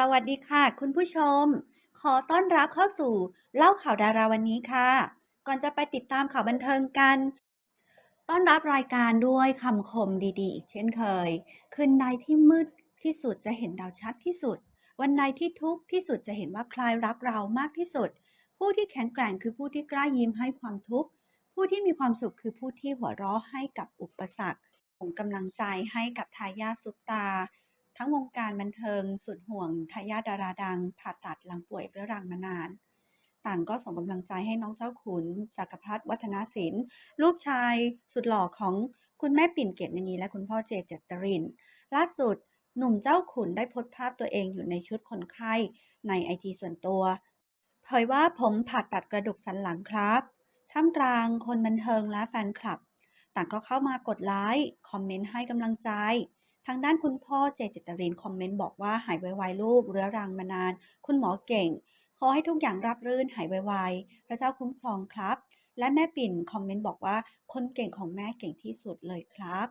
สวัสดีค่ะ คุณผู้ชม ขอต้อนรับเข้าสู่เล่าข่าวดาราวันนี้ค่ะ ก่อนจะไปติดตามข่าวบันเทิงกัน ต้อนรับรายการด้วยคำคมดีๆ อีกเช่นเคย คืนใดที่มืดที่สุดจะเห็นดาวชัดที่สุด วันใดที่ทุกข์ที่สุดจะเห็นว่าใครรักเรามากที่สุด ผู้ที่แข็งแกร่งคือผู้ที่กล้ายิ้มให้ความทุกข์ ผู้ที่มีความสุขคือผู้ที่หัวเราะให้กับอุปสรรคส่งกำลังใจให้กับทายาทซุปตา ทั้งวงการบันเทิงสุดห่วงทายาทดาราดัง ผ่าตัดหลังป่วยเรื้อรังมานาน ต่างก็ส่งกำลังใจให้น้องเจ้าขุนจักรพัฒนวัฒนศิลป์ลูกชายสุดหล่อของคุณแม่ปิ่นเกตมณีและคุณพ่อเจเจตริน ล่าสุดหนุ่มเจ้าขุนได้โพสต์ภาพตัวเองอยู่ในชุดคนไข้ในไอจีส่วนตัว เผยว่าผมผ่าตัดกระดูกสันหลังครับท่ามกลางคนบันเทิงและแฟนคลับ ต่างก็เข้ามากดไลค์คอมเมนต์ให้กำลังใจ ทางด้านคุณพ่อเจเจตรินคอมเมนต์บอกว่าหายไวๆลูกเรื้อรังมานาน คุณหมอเก่ง ขอให้ทุกอย่างราบรื่นหายไวๆพระเจ้าคุ้มครองครับ และแม่ปิ่นคอมเมนต์บอกว่าคนเก่งของแม่เก่งที่สุดเลยครับ